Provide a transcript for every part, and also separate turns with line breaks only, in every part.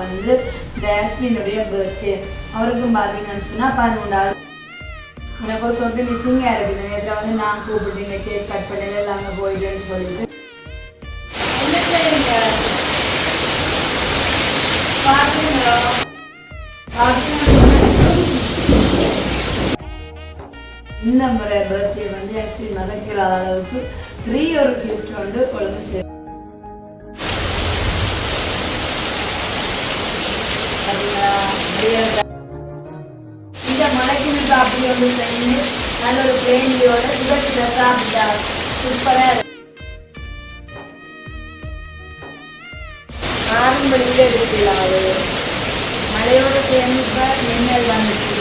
வந்து டேஸ்லினுடைய பர்த்டே அவருக்கும் பார்த்தீங்கன்னு சொன்னால் பதினொன்றாவது. எனக்கு சொல்லிட்டு மிஸ்ஸிங்காக இருக்குது நேரத்தில் வந்து நான் கூப்பிட்டீங்க கேக் கட் பண்ணல எல்லாம் அங்கே சொல்லிட்டு. இந்த முறை பர்த்டே வந்து ஆக்சுவலி மறக்கிறாத அளவுக்கு ஃப்ரீ ஒரு கிஃப்ட் வந்து ஒழுங்கு சேர்த்து இந்த மலைக்கு காப்பி அப்படி ஒன்று செஞ்சு நல்ல ஒரு பிளேனியோட சுகத்தில் சாப்பிட்டா சூப்பரா இருக்கு ஆறு மணிக்கு எடுக்கலாம் அது மலையோட சேர்ந்து இப்போ மின்னல் வந்துச்சு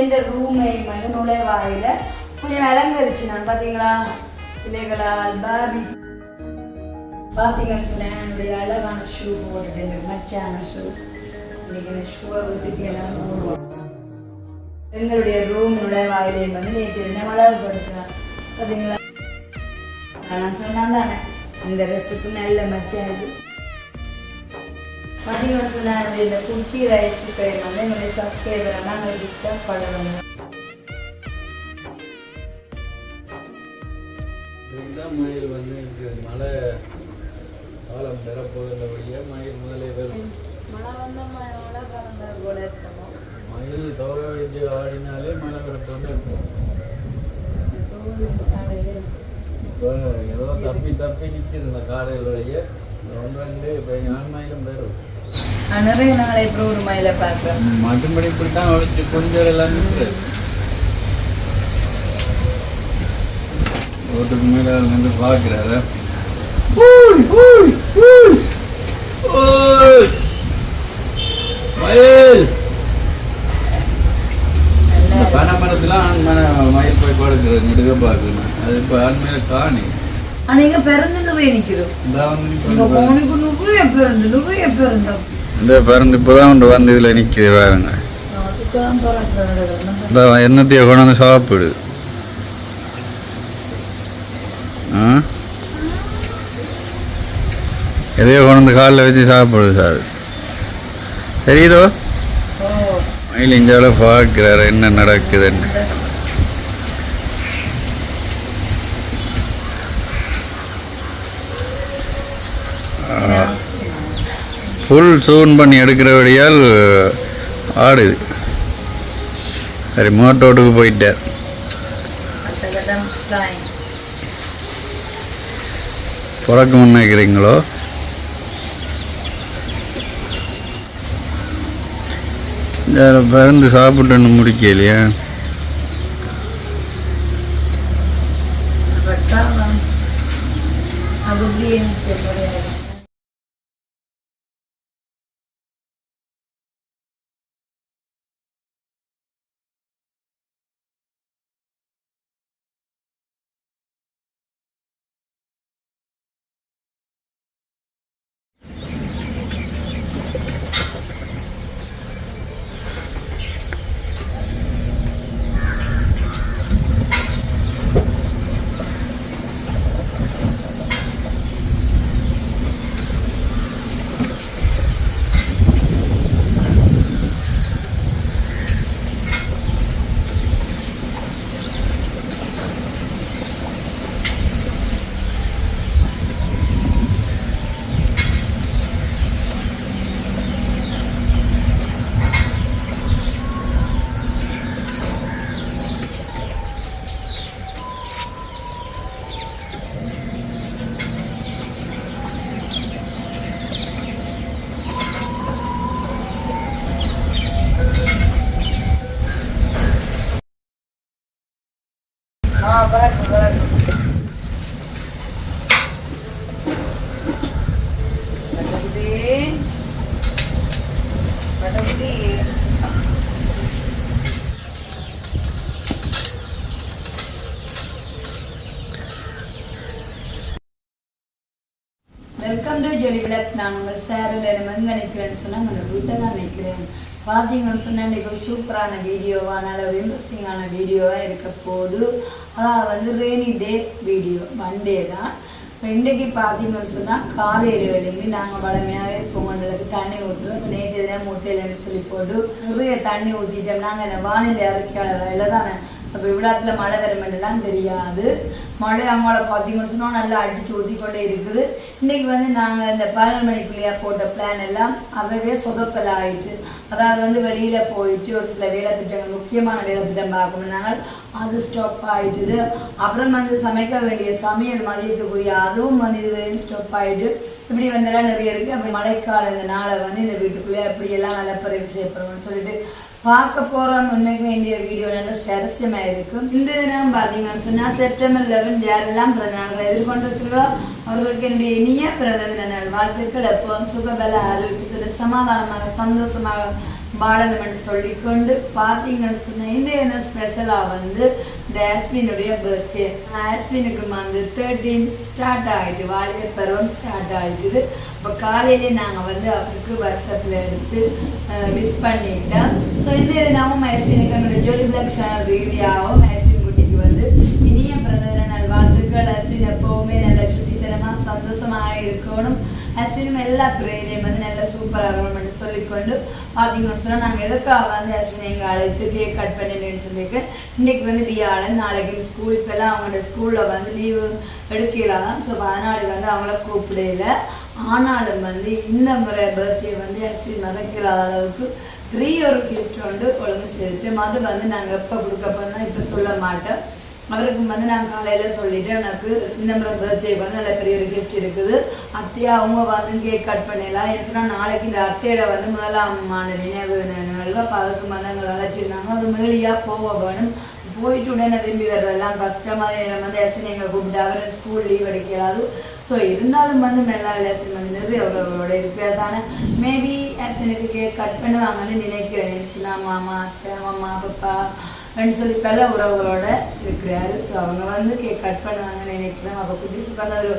என்ற ரூமை வந்து நுழைவாயில கொஞ்சம் அலங்கரிச்சு நான் பார்த்தீங்களா இலைகளால் பாபி பார்த்தீங்கன்னு சொன்னேன் என்னுடைய அழகான ஷூ போட்டுட்டு எனக்கு மச்சான ஷூ இன்னைக்கு இந்த ஷூவை ஊற்றுக்கு எல்லாம் போடுவோம் எங்களுடைய ரூம் நுழைவாயிலே வந்து நேற்று என்ன மழை படுத்துறேன் பார்த்தீங்களா நான் சொன்னான் தானே இந்த ட்ரெஸ்ஸுக்கு நல்ல மச்சான் இது பார்த்தீங்கன்னு சொன்னால் இந்த குட்டி ரைஸ் குக்கரை வந்து என்னுடைய சப்ஸ்கிரைபரை நாங்கள் கிஃப்டாக பழகுங்க
மயில் வந்து இங்கு மழை காலம் பெறப்போகின்றபடியே மயில் முதலே வரும்
இருக்கணும்
மயில் தோற வச்சு ஆடினாலே மழை வரப்போன்னு இருக்கும் இப்போ ஏதோ தப்பி தப்பி நிற்கிது இந்த காடைகளுடைய ஒன்று இப்போ ஞான் மயிலும் பெறும்.
நிறைய நாளை இப்போ ஒரு மயில பார்க்குறோம்.
மற்றபடி இப்படி தான் ஒழிச்சு கொஞ்சம் எல்லாம் ரோட்டுக்கு மேலே நின்று பார்க்குறாரு. மயில். இந்த பனை மரத்துல ஆண் மன மயில் போய் படுக்கிறது நெடுக பார்க்கணும். அது இப்போ ஆண் மேல காணி.
இங்கே பிறந்து நிற்கிறோம்.
இந்த
பிறந்து
இப்போதான் ஒன்று வந்து இதில் நிற்கிது பாருங்க. எண்ணத்தையை கொண்டு வந்து சாப்பிடு. எதையோ கொண்டு வந்து காலில் வச்சு சாப்பிடுது சார். தெரியுதோ மயில் இஞ்சால பார்க்குறாரு என்ன நடக்குதுன்னு. ஃபுல் சூன் பண்ணி எடுக்கிறபடியால் ஆடுது. சரி மோட்டோட்டுக்கு போயிட்டார்.
அடுத்த
பிறக்க நினைக்கிறீங்களோ பிறந்து சாப்பிட்டுன்னு முடிக்கலையா
வெட்டாலாம். அது அப்படியே எனக்கு தெரியாது. ஆ, வரட்டும், வரட்டும். பட்டக்குட்டி. பட்டக்குட்டி. வெல்கம் டு ஜொலி விளக் நான் உங்கள் சார் எங்கே நிற்கிறேன்னு சொன்னால் உங்கள் வீட்டை தான் நிற்கிறேன் பார்த்தீங்கன்னு சொன்னால் இன்றைக்கி ஒரு சூப்பரான வீடியோவாக நல்ல ஒரு இன்ட்ரெஸ்டிங்கான வீடியோவாக இருக்க போது அதாவது வந்து ரெய்னி டே வீடியோ மண்டே தான். ஸோ இன்றைக்கி பார்த்தீங்கன்னு சொன்னால் காலையில் எழும்பி நாங்கள் வளமையாகவே பொங்கலுக்கு தண்ணி ஊற்றுறோம் நேற்று தினம் ஊற்றலைன்னு சொல்லி போட்டு நிறைய தண்ணி ஊற்றிட்டோம் நாங்கள் என்ன வானிலை அறிக்கையாளர் இல்லை தானே அப்போ இவ்வளோத்துல மழை வருமெல்லாம் தெரியாது. மழை அவங்கள பார்த்தீங்கன்னு சொன்னால் நல்லா அடிச்சு ஊற்றிக்கொண்டே இருக்குது. இன்றைக்கி வந்து நாங்கள் இந்த பதினொரு மணிக்குள்ளேயே போட்ட பிளான் எல்லாம் அவ்வளவே சொதப்பல் ஆயிட்டு அதாவது வந்து வெளியில் போயிட்டு ஒரு சில வேலை திட்டங்கள் முக்கியமான வேலை திட்டம் பார்க்கணும்னாங்க. அது ஸ்டாப் ஆயிட்டுது. அப்புறம் வந்து சமைக்க வேண்டிய சமையல் மதியத்துக்குரிய அதுவும் வந்து இது ஸ்டாப் ஆயிட்டு இப்படி வந்தெல்லாம் நிறைய இருக்குது அப்படி மழைக்கால இந்த நாளை வந்து இந்த வீட்டுக்குள்ளே எப்படியெல்லாம் நிலப்பறவை செய்யப்படுவோம்னு சொல்லிட்டு பார்க்க போகிறோம் உண்மைக்கு வேண்டிய வீடியோ நல்ல சுவாரஸ்யமாக இருக்கும். இந்த தினம் பார்த்தீங்கன்னு சொன்னால் செப்டம்பர் லெவன் யாரெல்லாம் பிறந்த நாட்களை எதிர்கொண்டிருக்கிறோ அவர்களுக்கு என்னுடைய இனிய பிறந்த தின நாள் வாழ்த்துக்கள். எப்போதும் சுகபல ஆரோக்கியத்துடன் சமாதானமாக சந்தோஷமாக வாழணும் சொல்லிக்கொண்டு பார்த்தீங்கன்னு சொன்னால் இந்த என்ன ஸ்பெஷலாக வந்து இந்த ஆஸ்வினுடைய பர்த்டே ஆஸ்வினுக்கு வந்து தேர்ட்டீன் ஸ்டார்ட் ஆகிட்டு வாலிப பருவம் ஸ்டார்ட் ஆகிட்டுது இப்போ காலையிலே நாங்கள் வந்து அவருக்கு வாட்ஸ்அப்பில் எடுத்து விஷ் பண்ணிட்டோம். ஸோ இந்த நாமும் ஆஸ்வினுக்கு எங்களுடைய ஜோலி பிளாக் சேனல் ரீதியாகவும் ஆஸ்வின் குட்டிக்கு வந்து இனிய பிறந்த நாள் வாழ்த்துக்கள். அஸ்வின் எப்போவுமே நல்ல சுட்டித்தனமாக சந்தோஷமாக இருக்கணும். அஸ்வினும் எல்லா துறையிலையும் வந்து சூப்பராக இருக்கணும்னு சொல்லிக்கொண்டு பார்த்தீங்கன்னு சொன்னால் நாங்கள் எதுக்காக வந்து அஸ்வினி எங்கள் அழைத்து கேக் கட் பண்ணலன்னு சொல்லிட்டு இன்னைக்கு வந்து வியாழன் நாளைக்கு ஸ்கூல் இப்போல்லாம் அவங்களோட ஸ்கூலில் வந்து லீவு எடுக்கலாம் ஸோ அதனால வந்து அவங்கள கூப்பிடல. ஆனாலும் வந்து இந்த முறை பர்த்டே வந்து அஸ்வினி மறக்கிறாத அளவுக்கு பெரிய ஒரு கிஃப்ட் வந்து ஒழுங்கு சேர்த்து அது வந்து நாங்கள் எப்போ கொடுக்க போனால் இப்போ சொல்ல மாட்டோம். அவருக்கு வந்து நான் காலையில் சொல்லிட்டு எனக்கு இந்த மாதிரி பர்த்டேக்கு வந்து நல்ல பெரிய ஒரு கிஃப்ட் இருக்குது. அத்தையா அவங்க வந்து கேக் கட் பண்ணிடலாம் ஏன்னு சொன்னால் நாளைக்கு இந்த அத்தையோட வந்து முதலாம் மாநில நினைவு நினைவுகள் அப்போ அதுக்கு அழைச்சிருந்தாங்க ஒரு மேலியாக போக வேணும் போயிட்டு உடனே திரும்பி வர்றதெல்லாம் கஷ்டம் அதே நேரம் வந்து எஸ்என் எங்களை கூப்பிட்டு அவர் ஸ்கூல் லீவ் எடுக்கலாது ஸோ இருந்தாலும் வந்து மெல்லா லெசன் வந்து நிறைய அவரோட இருக்கிறதான மேபி எஸ்எனுக்கு கேக் கட் பண்ணுவாங்கன்னு நினைக்கிறேன். சின்ன மாமா அத்தை மாமா பப்பா. அப்படின்னு சொல்லி பல உறவுகளோட இருக்கிறாரு. ஸோ அவங்க வந்து கேக் கட் பண்ணுவாங்கன்னு நினைக்கிறேன். அப்போ குட்டிஸ் பண்ண ஒரு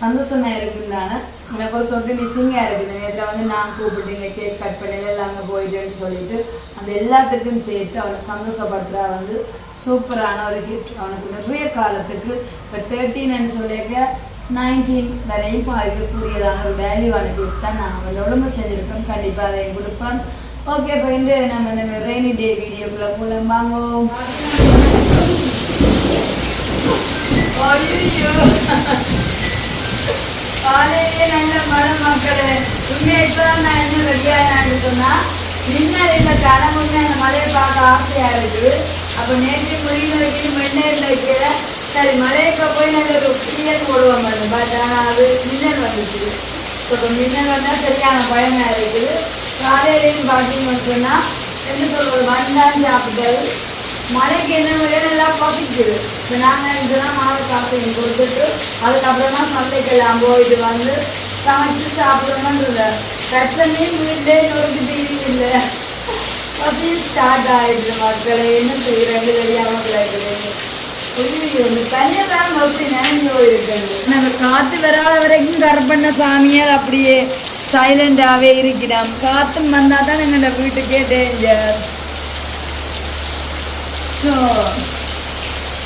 சந்தோஷமா இருக்குந்தானே எனக்கு ஒரு சொல்லிட்டு மிஸ்ஸிங்காக இருக்குது நேரத்தில் வந்து நான் கூப்பிட்டீங்க கேக் கட் பண்ணல இல்லை அங்கே போயிட்டேன்னு சொல்லிட்டு அந்த எல்லாத்துக்கும் சேர்த்து அவனை சந்தோஷப்படுத்துறா. வந்து சூப்பரான ஒரு கிஃப்ட் அவனுக்கு நிறைய காலத்துக்கு இப்போ தேர்ட்டீன்னு சொல்லியிருக்க நைன்டீன் வரையும் பாதிக்கக்கூடியதான ஒரு வேல்யூவான கிஃப்ட் தான் நான் வந்து ஒழுங்கு செஞ்சுருக்கோம் கண்டிப்பாக அதை கொடுப்பேன். ஓகே இப்போ இன்று நம்ம இந்த ரெய்னி டே வீடியோக்குள்ள போகலாம் வாங்குவோம் காலையிலே நல்ல மரம் மக்களே உண்மையை இப்பதான் நான் என்ன ரெடியானான்னு சொன்னா மின்னல் இந்த கடமுன்னு அந்த மலையை பார்க்க ஆசையா இருக்குது அப்போ நேற்று முடிவு வைக்கணும் மின்னல் வைக்கிற சரி மழைக்கு போய் நல்ல ஒரு கிளியர் போடுவோம் பாருங்க. பட் ஆனால் அது மின்னல் வந்துச்சு. ஸோ இப்போ மின்னல் வந்தால் சரியான பயமாக இருக்குது. காலையிலையும் பார்த்தீங்கன்னா ரெண்டு என்ன வந்தான் சாப்பிட்டது மழைக்கு என்ன வேலையெல்லாம் பசிக்குது இப்போ நாங்கள் இதெல்லாம் மாவு சாப்பிட்டு கொடுத்துட்டு அதுக்கப்புறமா சந்தைக்கெல்லாம் போயிட்டு வந்து சமைச்சு சாப்பிடணுன்ற கஷ்டமையும் வீட்டிலே நொறுக்கு டிவி இல்லை. பசி ஸ்டார்ட் ஆகிடுது மக்களை. என்ன செய்யறாங்க தெரியாம கிடக்குது நம்ம காத்து வராத வரைக்கும் கற்பண்ண சாமியார் அப்படியே சைலண்டாகவே இருக்கிறோம் காத்தும் வந்தால் தான் எங்களோட வீட்டுக்கே டேஞ்சர் ஸோ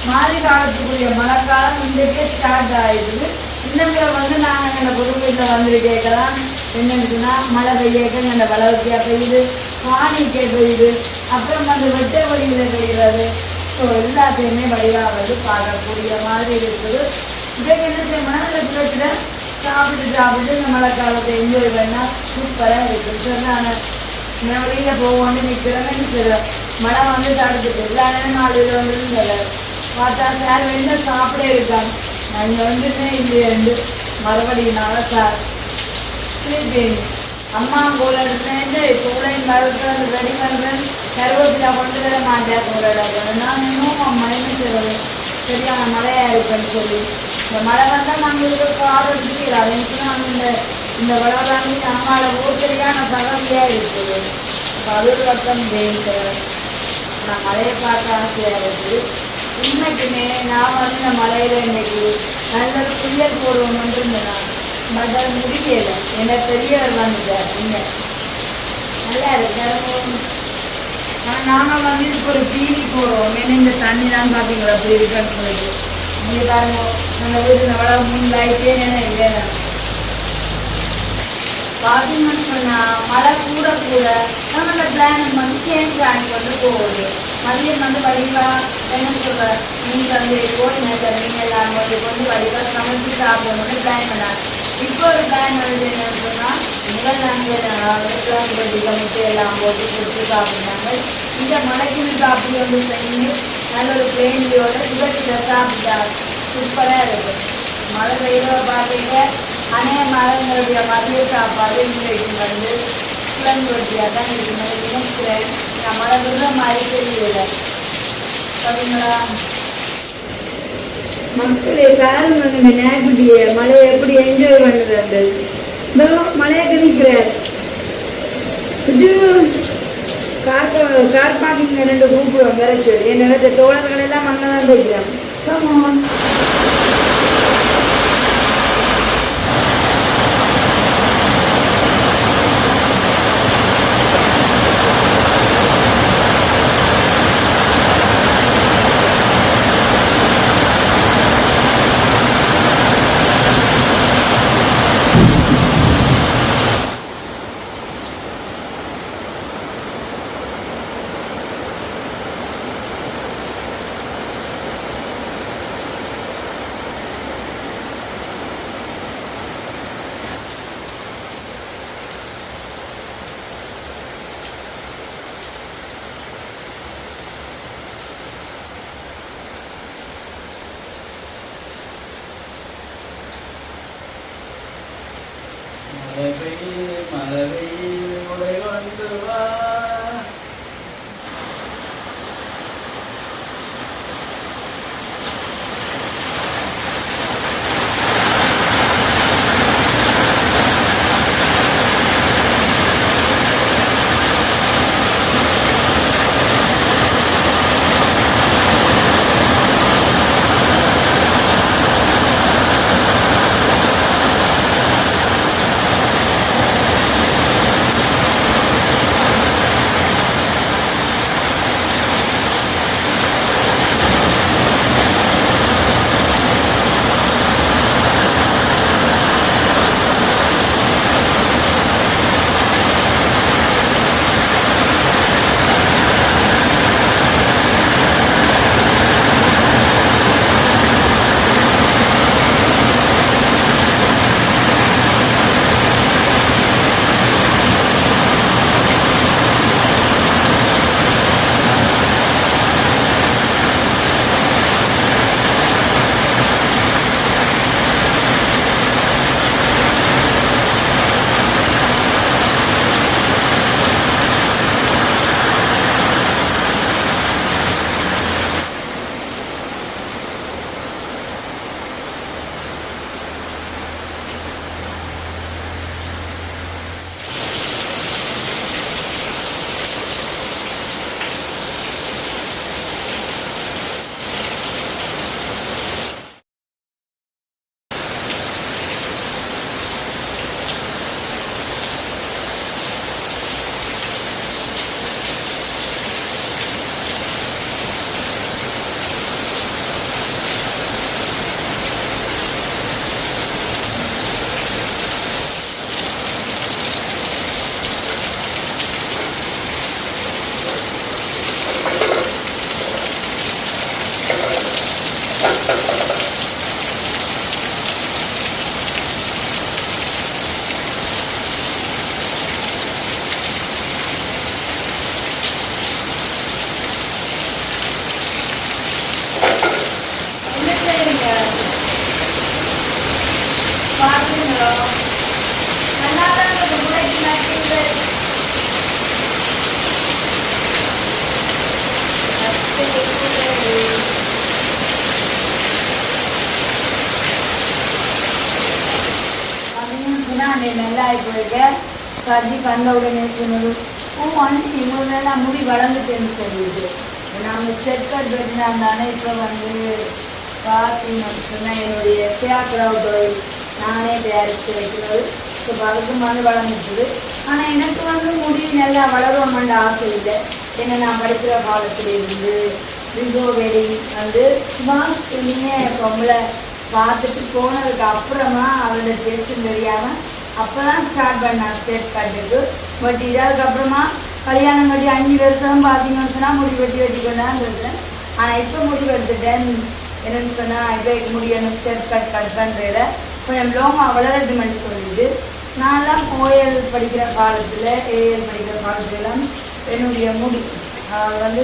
மாறி காலத்துக்குரிய மழைக்காலம் இன்றைக்கே ஸ்டார்ட் ஆகிடுது இந்த முறை வந்து நாங்கள் எங்களோட புது வீட்டில் கேட்கலாம் என்னன்னு மழை பெய்யக்க எங்களோட வளர்ச்சியாக பெய்யுது பானிக்கே பெய்யுது அப்புறம் வந்து வெட்ட வழியில் பெய்கிறது ஸோ எல்லாத்தையுமே வழியாக வந்து பார்க்கக்கூடிய மாதிரி இருக்குது இதை என்ன செய்யணும்னா இந்த பிள்ளைகிட்ட சாப்பிட்டு சாப்பிட்டு இந்த மழை காலத்தை என்ஜாய் பண்ணால் சூப்பராக இருக்குது சொன்னாங்க நான் வெளியில் போவோம்னு நிற்கிறேன்னு சில மழை வந்து தடுத்துட்டு எல்லா நேரம் நாலு வந்து பார்த்தா சார் வெளியில் சாப்பிட இருக்காங்க நான் வந்துட்டே இல்லையாண்டு மறுபடியும் நான் சார். திருப்பி அம்மா கூட எடுத்தேன் கூடையும் கருத்து ரெடி பண்ணுறேன் கருவேப்பிலா கொண்டு வர மாட்டேன். கூட நான் இன்னும் அம்மா என்ன சரியான மழையாக இருக்குன்னு சொல்லி. இந்த மழை வந்தால் நாங்கள் இதுக்கு காடு பிடிக்கிறாரு நாங்கள் இந்த இந்த வளராணி அம்மாவோட ஊர் சரியான இருக்குது. அப்போ அது பக்கம் ஜெயிக்கிறேன் நான் மழையை பார்க்க ஆசையாக இருக்குது. உண்மைக்குமே நான் வந்து இந்த மழையில இன்னைக்கு நல்ல புயல் போடுவோம்னு இருந்தேன் பட் அது முடியல. என்ன பெரியவர் வந்துட்டார் உண்மை நல்லா இருக்கு. ஆனால் நாங்கள் வந்து இப்போ ஒரு டிவி போடுவோம் ஏன்னா இந்த தண்ணி தான் பார்த்தீங்களா அப்படி இருக்கான்னு சொல்லிட்டு இங்கே பாருங்க. நம்ம வீடு மூணு லைட்டே என்ன இல்லை பார்த்தீங்கன்னு சொன்னால் மழை கூட கூட நம்மளோட பிளான் வந்து சேஞ்ச் ஆகி போகுது. மதியம் வந்து வடிவா என்ன சொல்ற? நீங்கள் வந்து போய் நீங்கள் எல்லாம் வந்து வடிவா சமைச்சு சாப்பிடணும்னு பிளான் பண்ணாங்க இப்போ ஒரு பிளான் வந்து என்னன்னு சொன்னால் முதல் நாங்கள் எல்லாம் போட்டு கொடுத்து சாப்பிடுறாங்க. இந்த மலைக்கு சாப்பிட்டு வந்து செஞ்சு நல்ல ஒரு பிளேனியோட சுகத்தில் சாப்பிட்டா சூப்பராக இருக்கும் மழை பெய்ய பார்த்துக்க அநேக மரங்களுடைய மதிய சாப்பாடு இன்றைக்கு வந்து குழம்பு ரொட்டியாக தான் இருக்கணும் நினைக்கிறேன். நான் மழை விடுற மாதிரி தெரியல சரிங்களா மக்களே பாருங்க இந்த நேக்குட்டிய மழையை எப்படி என்ஜாய் பண்ணுறது மழையை கணிக்கிறார். இது கார் கார் ரெண்டு கூப்பிடுவோம் வேற சொல்லி என் தோழர்கள் எல்லாம் அங்கே தான் அன்னைக்கு இவங்களெல்லாம் முடி வளர்ந்துட்டேன்னு சொல்லிடுது நாங்கள் செட் கட் வெட்டினாந்தானே இப்போ வந்து காசி மட்டும்தான் என்னுடைய பேக்ரவுண்ட் நானே தயாரித்து வைக்கிறது. ஸோ அதுக்கு வந்து வளர்ந்துட்டுது. ஆனால் எனக்கு வந்து முடி நல்லா வளருவோம்னு ஆசை இல்லை. ஏன்னா நான் படிக்கிற காலத்துல இருந்து ரிசோவேரி வந்து மாஸ்க் இனிமே பொம்பளை பார்த்துட்டு போனதுக்கு அப்புறமா அவரோட டேஸ்ட்டும் தெரியாமல் அப்போ தான் ஸ்டார்ட் பண்ணேன் ஸ்டேட் கட்டுக்கு பட் இதற்கு அப்புறமா கல்யாணம் கட்டி அஞ்சு வருஷம் பார்த்தீங்கன்னு சொன்னால் முடி வெட்டி வெட்டி இருந்தேன் ஆனால் இப்போ முடிவு எடுத்துட்டேன் என்னன்னு சொன்னால் இப்போ முடி ஸ்டெப் கட் கட் பண்ணுறத கொஞ்சம் லோமாக வளரட்டுமென்னு சொல்லிட்டு நான்லாம் ஓஎல் படிக்கிற காலத்தில் ஏஎல் படிக்கிற காலத்துலலாம் என்னுடைய முடி வந்து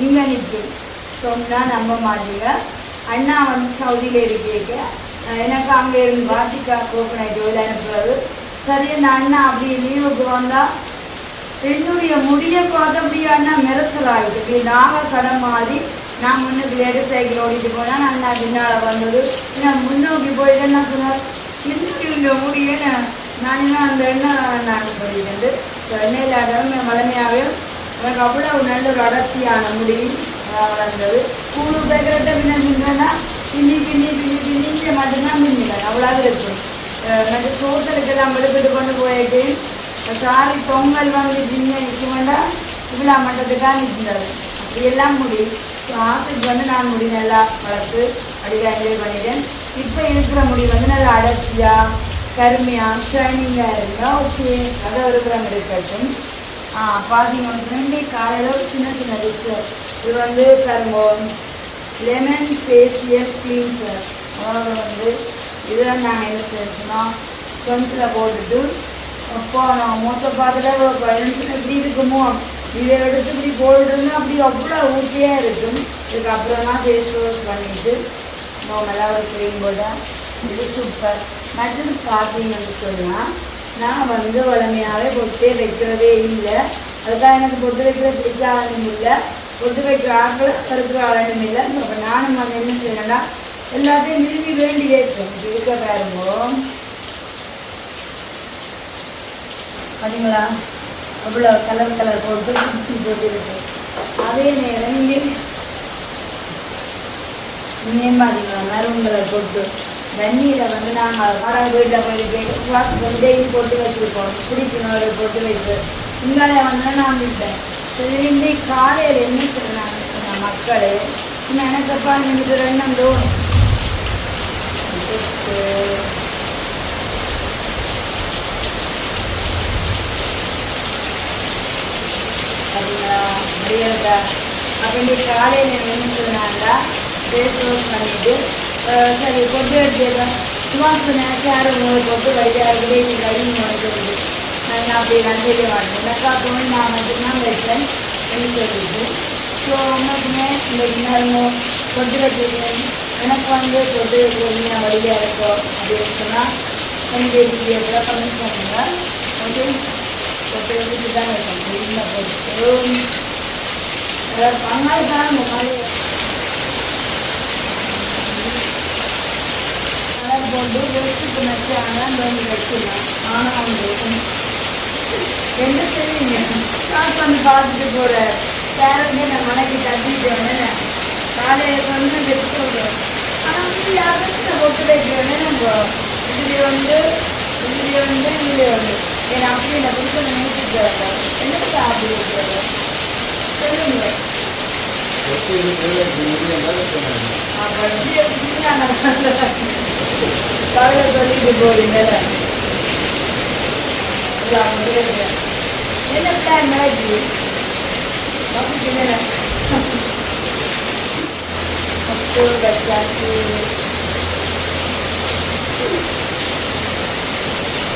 இங்கே நிற்கும் சொன்னால் நம்ப மாட்டீங்க. அண்ணா வந்து சவுதியில் இருக்கேக்க. எனக்கு அங்கே இருந்து வாட்டிக்கா கோகனட் ஓயில் அனுப்புறது சரி நான் அண்ணா அப்படி லீவுக்கு வந்தால் என்னுடைய முடிய பார்த்தபடியான மெரசல் ஆகிட்டு இப்படி நாக சடம் மாதிரி நான் முன்னுக்கு லேடு சைக்கிள் ஓடிட்டு போனால் நான் நான் பின்னால் வந்தது. நான் முன்னோக்கி போயிட்டு என்ன சொன்னார்? இன்னும் இந்த முடிய நான் நான் என்ன அந்த எண்ணெய் நான் சொல்லிட்டு எண்ணெயில் அடமே வளமையாகவே எனக்கு அவ்வளோ நல்ல ஒரு அடர்த்தியான முடி வளர்ந்தது. கூழு பேக்கிறத பின்ன பின்னா பின்னி பின்னி பின்னி பின்னிக்க மட்டும்தான் பின்னில அவ்வளோ இருக்கும் மற்ற சோத்தலுக்கெல்லாம் எடுத்துட்டு கொண்டு போயிட்டு சாரி பொங்கல் வந்து பின்ன நிற்க வேண்டாம் இவ்வளோ மட்டத்துக்காக நிற்கிறது அப்படியெல்லாம் முடி. ஆசைக்கு வந்து நான் முடி நல்லா வளர்த்து அப்படியே என்ஜாய் பண்ணிட்டேன். இப்போ இருக்கிற முடி வந்து நல்லா அடர்த்தியாக கருமையாக ஷைனிங்காக இருந்தால் ஓகே அதை ஒரு புறம் இருக்கட்டும். ஆ பார்த்தீங்கன்னா காலையில் ஒரு சின்ன சின்ன இருக்கு இது வந்து கரும்பம் லெமன் ஃபேஷியல் கிளீன்சர் அதாவது வந்து. இதெல்லாம் நாங்கள் என்ன செஞ்சோம்னா கொஞ்சத்தில் போட்டுட்டு அப்பா நான் மொத்த பார்த்துட்டு பதினஞ்சு எப்படி இருக்குமோ? இதை எடுத்து இப்படி போட்டுருந்தா அப்படி அவ்வளோ ஊட்டியாக இருக்கும். இதுக்கப்புறம் ஃபேஸ் வாஷ் பண்ணிட்டு நார்மலாக ஒரு க்ரீம் போட்டால் இது சூப்பர் மற்றது பார்த்தீங்கன்னு சொன்னால் நான் வந்து வளமையாகவே பொட்டே வைக்கிறதே இல்லை. அதுதான் எனக்கு பொட்டு வைக்கிற பிடிச்ச இல்லை. பொட்டு வைக்கிற ஆக்கள் இருக்கிற ஆளும் இல்லை. அப்போ நானும் வந்து என்ன செய்யணும்னா எல்லாத்தையும் விரும்பி வேண்டியே இருக்கும். இருக்க பாருங்க. பார்த்தீங்களா அவ்வளோ கலர் கலர் போட்டு குச்சி போட்டு அதே நேரம் இங்கே இங்கேயும் பார்த்தீங்களா மெரூன் கலர் போட்டு. தண்ணியில் வந்து நாங்கள் வர வீட்டில் போயிட்டு கிளாஸ் டெய்லி போட்டு வச்சுருப்போம் குடிக்கணும் போட்டு வைத்து இங்காலே வந்து நான் விட்டேன். சரி காலையில் என்ன சொன்னாங்க சொன்ன மக்கள் இன்னும் எனக்கப்பா நீங்கள் ரெண்டும் தோணும். பார்த்தீங்களா முடியலக்கா காலையில் என்ன சொன்னாங்க ஃபேஸ் வாஷ் பண்ணிவிட்டு சரி கொண்டு எடுத்துக்கலாம். சும்மா சொன்னேன் யாரும் உங்களுக்கு கொண்டு வைக்கிறார்களே இது கழிவு வந்துடுது நான் அப்படி நான் செய்ய மாட்டேன் எனக்கா போய் நான் மட்டும்தான் வைப்பேன் என்று சொல்லிட்டு. ஸோ அம்மாக்குமே இந்த இன்னும் கொண்டு வச்சுருக்கேன் எனக்கு வந்து கொண்டு வைக்கிறீங்க வழியாக இருக்கும் அப்படின்னு சொன்னால் எனக்கு வீடியோ கூட பண்ணி பண்ணுங்க. ஓகே கொண்டு வச்சுட்டு தான் இருக்கும் வெளியில் போட்டு அதாவது பங்காளி தான் கலர் போட்டு வெஸ்ட்டுக்கு வச்சுக்கலாம் ஆனால் என்ன தெரியுங்க ஸ்டார்ட் பண்ணி பார்த்துட்டு போகிற பேரண்ட்ஸே நான் மனைக்கு தட்டிட்டேன் காலையில் வந்து வெச்சு சொல்கிறேன் ஆனால் வந்து யாருக்கு நான் ஒட்டு நம்ம இதுலேயே வந்து இதுலேயே வந்து இதுலேயே வந்து ஏன்னா அப்படி நான் கொடுத்து நினைச்சிட்டு வரேன் என்னக்கு அப்படி இருக்கிறது சொல்லுங்க
ஒட்டி இருக்கிறது அப்படி முடியும் சொன்னாங்க
அப்போ எப்படி எடுத்துக்கிட்டு நான் கவலை சொல்லிட்டு போறீங்க என்ன பிளான் நடக்குது அப்படி என்ன அப்போ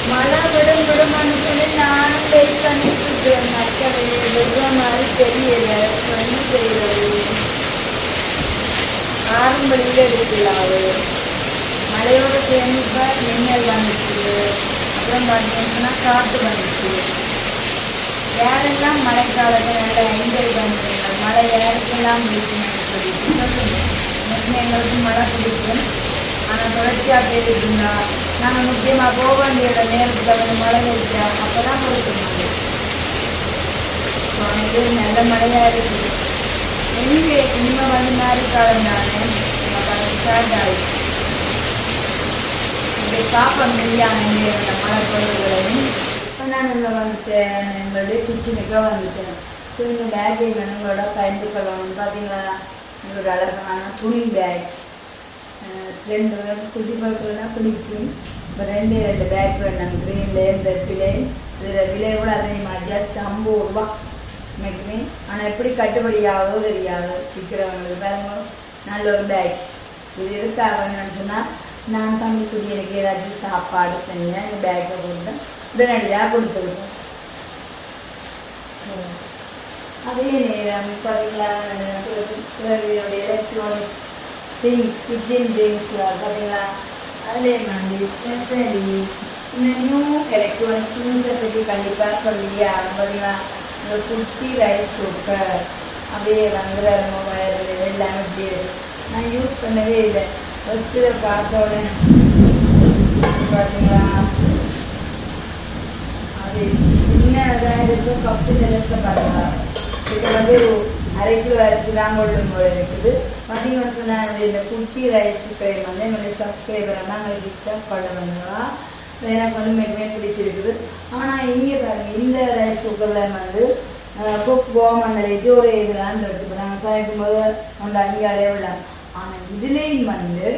வச்சாச்சு மழை விடும் விடுமான்னு சொல்லி நானும் வெயிட் பண்ணிட்டு இருக்கேன் மக்களை விடுற மாதிரி தெரியல என்ன செய்யறது ஆரம்படியில் எடுக்கலாம் அது மழையோட சேர்ந்து இப்போ மின்னல் வந்துச்சு அப்புறம் பார்த்தீங்கன்னா காற்று வந்துச்சு யாரெல்லாம் மழைக்காலத்தை நல்லா என்ஜாய் பண்ணுறீங்க மழை யாருக்கெல்லாம் பிடிக்கும் சொல்லிட்டு சொல்லுங்க எங்களுக்கு மழை பிடிக்கும் ஆனால் தொடர்ச்சியாக பெய்யுதுங்களா நாங்கள் முக்கியமாக போக வேண்டிய நேரத்தில் வந்து மழை பெய்யா அப்போ தான் கொடுக்க இது நல்ல மழையாக இருக்குது எங்கே இனிமே வந்து மாதிரி காலம் தானே ஸ்டார்ட் ஆகும் இந்த சாப்பிட முடியாமல் அந்த மழை பொருள்களையும் இப்போ நான் இங்கே வந்துட்டேன் எங்களுடைய கிச்சனுக்காக வந்துட்டேன். ஸோ இந்த பேக்கை உங்களோட பயந்து கொள்ளணும் பார்த்தீங்களா இது ஒரு அழகான துணி பேக் ரெண்டு குட்டி பழக்கம்னா பிடிக்கும். இப்போ ரெண்டு ரெண்டு பேக் வேணும் க்ரீனில் இந்த பிளே இதில் விலை கூட அதிகமாக ஜஸ்ட் ஐம்பது ரூபா. இன்னைக்குமே. ஆனால் எப்படி கட்டுப்படி ஆகுதோ தெரியாது. விற்கிறவங்களுக்கு பாருங்க. நல்ல ஒரு பேக் இது எதுக்காக என்னன்னு சொன்னால் நான் தம்பி குடியனுக்கு ஏதாச்சும் சாப்பாடு செஞ்சேன். இந்த பேக்கை போட்டு உடனடியாக கொடுத்துருக்கோம் ஸோ அதே நேரம் பார்த்தீங்களா பிறவியோடைய எலக்ட்ரானிக் திங்ஸ் கிச்சன் திங்ஸ் பார்த்தீங்களா அதே மாதிரி ஸ்பெஷலி இந்த நியூ எலக்ட்ரானிக் திங்ஸை பற்றி கண்டிப்பாக சொல்லி பார்த்தீங்களா இந்த குட்டி ரைஸ் குக்கர் அப்படியே வந்து மொபைல் எல்லாமே இப்படி நான் யூஸ் பண்ணவே இல்லை ஃபஸ்ட்டு பார்த்த உடனே பார்த்தீங்களா அது சின்னதாக இருக்கும் கப்பு நிலச பாருங்களா இது வந்து அரை கிலோ அரிசி தான் கொள்ளும் போல இருக்குது. பார்த்தீங்கன்னு சொன்னால் இந்த குட்டி ரைஸ் குக்கரை வந்து என்னுடைய சப்ஸ்கிரைபரை தான் எங்களுக்கு கிஃப்டாக பண்ணுவாங்களா எனக்கு வந்து மிகவும் பிடிச்சிருக்குது. ஆனால் இங்கே பாருங்க இந்த ரைஸ் குக்கரில் வந்து குக் கோமண்டலைட்டு ஒரு இதுலான்னு இருக்குது நாங்கள் சமைக்கும் போது அந்த அங்கே விடலாம். ஆனால் இதுலேயும் வந்து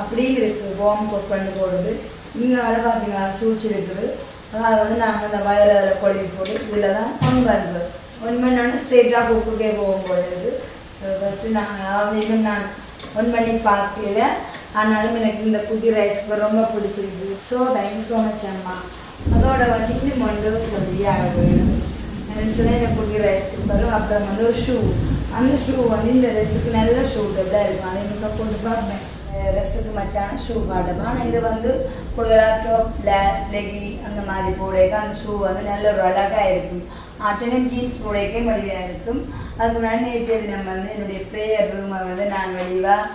அப்படியும் இருக்குது போம் குக் பண்ணி போடுது இங்கே வர பார்த்தீங்களா சூழ்ச்சி இருக்குது அதாவது வந்து நாங்கள் அந்த வயலில் கொழுவி போட்டு இதில் தான் கொண்டு பண்ணுறது ஒன் பண்ணோன்னு ஸ்ட்ரெயிட்டாக கூப்பிட்டே போகும் பொழுது ஃபஸ்ட்டு நாங்கள் அதாவது இன்னும் நான் ஒன் பண்ணி பார்க்கல ஆனாலும் எனக்கு இந்த புதிய ரைஸ் குக்கர் ரொம்ப பிடிச்சிருக்கு ஸோ தேங்க்ஸ் ஸோ மச் அம்மா அதோட வந்து இன்னும் ஒன்று சொல்லி ஆக வேணும் என்னன்னு சொன்னால் எனக்கு ரைஸ் குக்கரும் அப்புறம் வந்து ஒரு ஷூ அந்த ஷூ வந்து இந்த ரெஸுக்கு நல்ல ஷூ தான் இருக்கும் அதை எனக்கு கொண்டு பார்ப்பேன் ரெஸுக்கு மச்சான ஷூ பாடம் ஆனால் இது வந்து கூடுதலாக டாப் லேஸ் லெகி அந்த மாதிரி போடுறதுக்கு அந்த ஷூ வந்து நல்ல ஒரு அழகாக இருக்கும் அட்டனும் ஜீன்ஸ் போடைக்கே வழியாக இருக்கும். அதுக்கு முன்னாடி நேற்று தினம் வந்து என்னுடைய ப்ரேயர் ரூமை வந்து நான் வடிவாக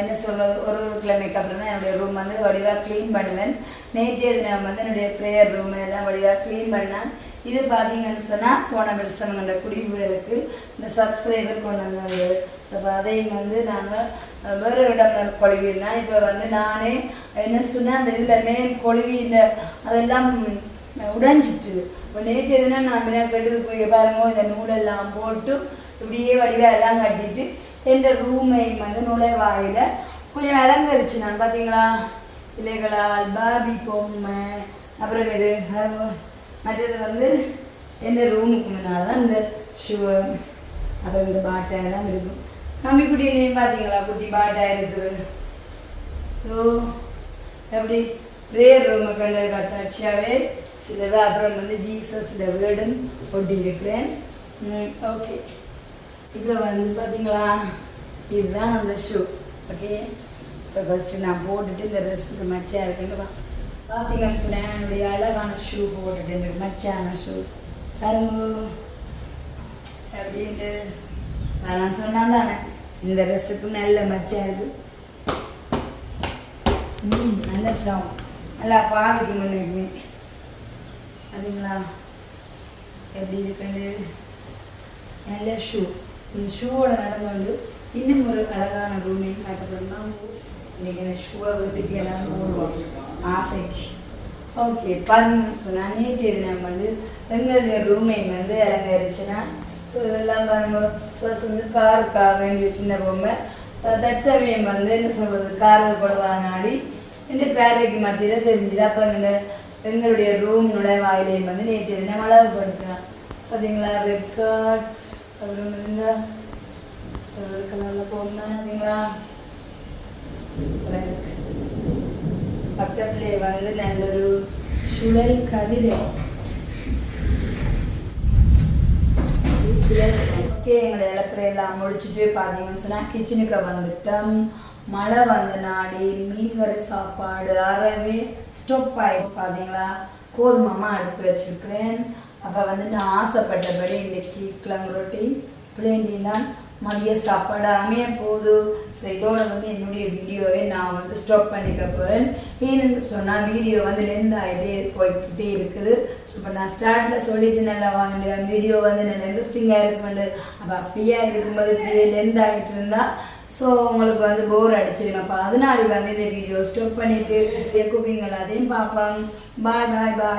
என்ன சொல்வது ஒரு ஒரு கிழமைக்கு அப்புறம் தான் என்னுடைய ரூம் வந்து வடிவாக க்ளீன் பண்ணுவேன். நேற்றைய தினம் வந்து என்னுடைய ப்ரேயர் ரூம் எல்லாம் வடிவாக க்ளீன் பண்ணேன் இது பார்த்தீங்கன்னு சொன்னால் போன வருஷம் அந்த குடிவீடுகளுக்கு இந்த சப்ஸ்கிரைபர் கொண்டு வந்தது. ஸோ அதையும் வந்து நாங்கள் வேறு இடம் கொழுவியிருந்தேன் இப்போ வந்து நானே என்னன்னு சொன்னால் அந்த இதில் மேல் கொழுவி இந்த அதெல்லாம் உடைஞ்சிட்டு. இப்போ நேற்று எதுனா நான் பின்னா போய் பாருங்க இந்த நூலெல்லாம் போட்டு இப்படியே வடிவாக எல்லாம் கட்டிட்டு என் ரூமை வந்து நுழைவாயில் கொஞ்சம் அலங்கரிச்சு. நான் பார்த்தீங்களா இலைகளால் பாபி பொம்மை அப்புறம் இது மற்றது வந்து எந்த ரூமுக்கு முன்னால் தான் இந்த ஷூ அப்புறம் இந்த பாட்டை எல்லாம் இருக்கும். கம்மி குட்டியிலையும் பார்த்தீங்களா குட்டி பாட்டா இருக்குது. ஸோ எப்படி? ப்ரேயர் ரூமை கண்டது காத்தாட்சியாகவே சில அப்புறம் வந்து ஜீசஸ் வேர்டுன்னு ஒட்டி இருக்கிறேன் ஓகே இப்போ வந்து பார்த்தீங்களா இதுதான் அந்த ஷூ ஓகே இப்போ ஃபஸ்ட்டு நான் போட்டுட்டு இந்த ட்ரெஸ்ஸுக்கு மச்சாக இருக்குன்னு வா பார்த்தீங்கன்னு சொன்னேன்? என்னுடைய அழகான ஷூ போட்டுட்டு இந்த மச்சான ஷூ பாருங்க. அப்படின்ட்டு நான் சொன்னான் தானே. இந்த ட்ரெஸ்ஸுக்கு நல்ல மச்சா இருக்கு. ம் நல்ல சவுண்ட் நல்லா பாவிக்கு முன்னுக்குமே அதுங்களா எப்படி இருக்குன்னு? நல்ல ஷூ இந்த ஷூவோட நடந்து வந்து இன்னும் ஒரு அழகான ரூமையும் காட்டப்படலாம் இன்னைக்கு இந்த ஷூவை வீட்டுக்கு எல்லாம் போடுவோம். ஆசைக்கு. ஓகே பார்த்தீங்கன்னு சொன்னால் நேற்று நம்ம வந்து எங்களுடைய ரூமை வந்து அலங்கரிச்சுன்னா ஸோ இதெல்லாம் பாருங்க. ஸோஸ் வந்து காருக்காக வேண்டி வச்சுருந்த பொம்மை. தற்சமயம் வந்து என்ன சொல்கிறது காரில் கூட நாடி இந்த பேரடைக்கு மத்தியில் தெரிஞ்சுது அப்போ எங்க எங்களுடைய ரூம் நுழைவாயிலையும் வந்து நேற்று தினம் அழகுபடுத்தினான் பார்த்தீங்களா ரெட் கார்ட் அப்புறம் இருந்தால் கலரில் பொம்மை பார்த்தீங்களா சூப்பராக இருக்கு பக்கத்துலேயே வந்து நல்லொரு சுழல் கதிரை ஓகே எங்களோட இடத்துல எல்லாம் முடிச்சுட்டு பார்த்தீங்கன்னு சொன்னால் கிச்சனுக்கு வந்துட்டோம் மழை வந்த நாடி மீன் சாப்பாடு அறவே ஸ்டொப் ஆகிடும் பார்த்தீங்களா கோதுமாமா அடுப்பு வச்சுருக்கிறேன். அப்போ வந்து நான் ஆசைப்பட்டபடி இன்றைக்கி கிழங்கு ரொட்டி பிள்ளைங்களாம் மதிய சாப்பாடு அமைய போகுது. ஸோ இதோட வந்து என்னுடைய வீடியோவை நான் வந்து ஸ்டாப் பண்ணிக்க போகிறேன் ஏன்னு சொன்னால் வீடியோ வந்து லென்த் ஆகிட்டே போய்கிட்டே இருக்குது. ஸோ இப்போ நான் ஸ்டார்ட்டில் சொல்லிட்டு நல்லா வாங்கிட்டேன் வீடியோ வந்து நல்லா இன்ட்ரெஸ்டிங்காக இருக்குமெண்டு அப்போ அப்படியே இருக்கும்போது இப்படியே லென்த் ஆகிட்டு இருந்தால் ஸோ உங்களுக்கு வந்து போர் அடிச்சிடும் அப்போ அதனால வந்து இந்த வீடியோ ஸ்டாப் பண்ணிவிட்டு குக்கிங் எல்லாத்தையும் பார்ப்போம். பாய் பாய் பாய்